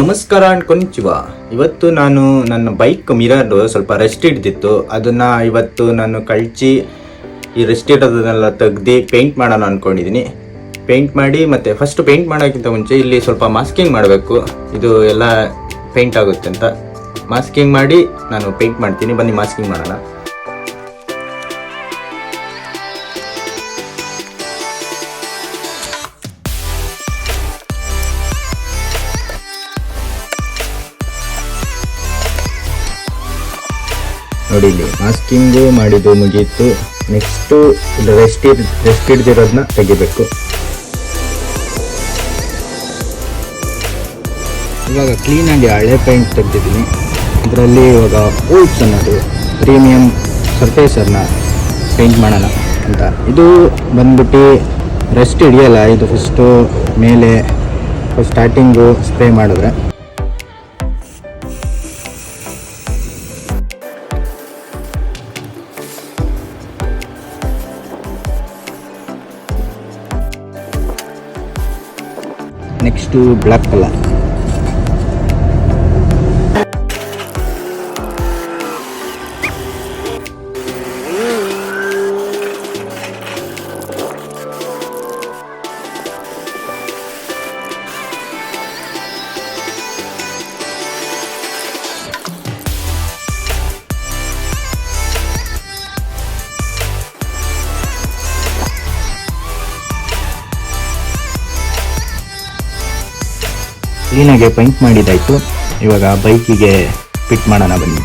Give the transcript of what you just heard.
ನಮಸ್ಕಾರ ಅನ್ಕೊಂಚಿವ ಇವತ್ತು ನಾನು ನನ್ನ ಬೈಕ್ ಮಿರರ್ ಸ್ವಲ್ಪ ರೆಸ್ಟ್ ಹಿಡ್ದಿತ್ತು. ಅದನ್ನ ಇವತ್ತು ನಾನು ಕಳ್ಚಿ ಈ ರೆಸ್ಟ್ ಇಡೋದನ್ನೆಲ್ಲ ತೆಗ್ದು ಪೇಂಟ್ ಮಾಡೋಣ ಅನ್ಕೊಂಡಿದ್ದೀನಿ ಪೇಂಟ್ ಮಾಡಿ ಮತ್ತೆ ಫಸ್ಟ್ ಪೇಂಟ್ ಮಾಡೋಕ್ಕಿಂತ ಮುಂಚೆ ಇಲ್ಲಿ ಸ್ವಲ್ಪ ಮಾಸ್ಕಿಂಗ್ ಮಾಡಬೇಕು. ಇದು ಎಲ್ಲ ಪೇಂಟ್ ಆಗುತ್ತೆ ಅಂತ. ಮಾಸ್ಕಿಂಗ್ ಮಾಡಿ ನಾನು ಪೇಂಟ್ ಮಾಡ್ತೀನಿ. ಬನ್ನಿ ಮಾಸ್ಕಿಂಗ್ ಮಾಡೋಣ. ನೋಡಿ ಇಲ್ಲಿ, ಮಾಸ್ಕಿಂಗು ಮಾಡಿದ್ದು ಮುಗೀತು. ನೆಕ್ಸ್ಟು ರೆಸ್ಟ್ ರೆಸ್ಟ್ ಹಿಡ್ದಿರೋದನ್ನ ತೆಗಿಬೇಕು. ಇವಾಗ ಕ್ಲೀನಾಗಿ ಹಳೆ ಪೈಂಟ್ ತೆಗ್ದಿದ್ದೀನಿ. ಇದರಲ್ಲಿ ಇವಾಗ ಪೂಲ್ಸ್ ಅನ್ನೋದು ಪ್ರೀಮಿಯಂ ಸರ್ಫೇಸರ್ನ ಪೇಂಟ್ ಮಾಡೋಣ ಅಂತ. ಇದು ಬಂದ್ಬಿಟ್ಟು ರೆಸ್ಟ್ ಹಿಡಿಯಲ್ಲ, ಇದು ಫಸ್ಟು ಮೇಲೆ ಸ್ಟಾರ್ಟಿಂಗು ಸ್ಪ್ರೇ ಮಾಡಿದ್ರೆ. ನೆಕ್ಸ್ಟು ಬ್ಲ್ಯಾಕ್ ಕಲರ್ ಕ್ಲೀನಾಗಿ ಪೈಂಟ್ ಮಾಡಿದ್ದಾಯಿತು. ಇವಾಗ ಬೈಕಿಗೆ ಫಿಟ್ ಮಾಡೋಣ ಬನ್ನಿ.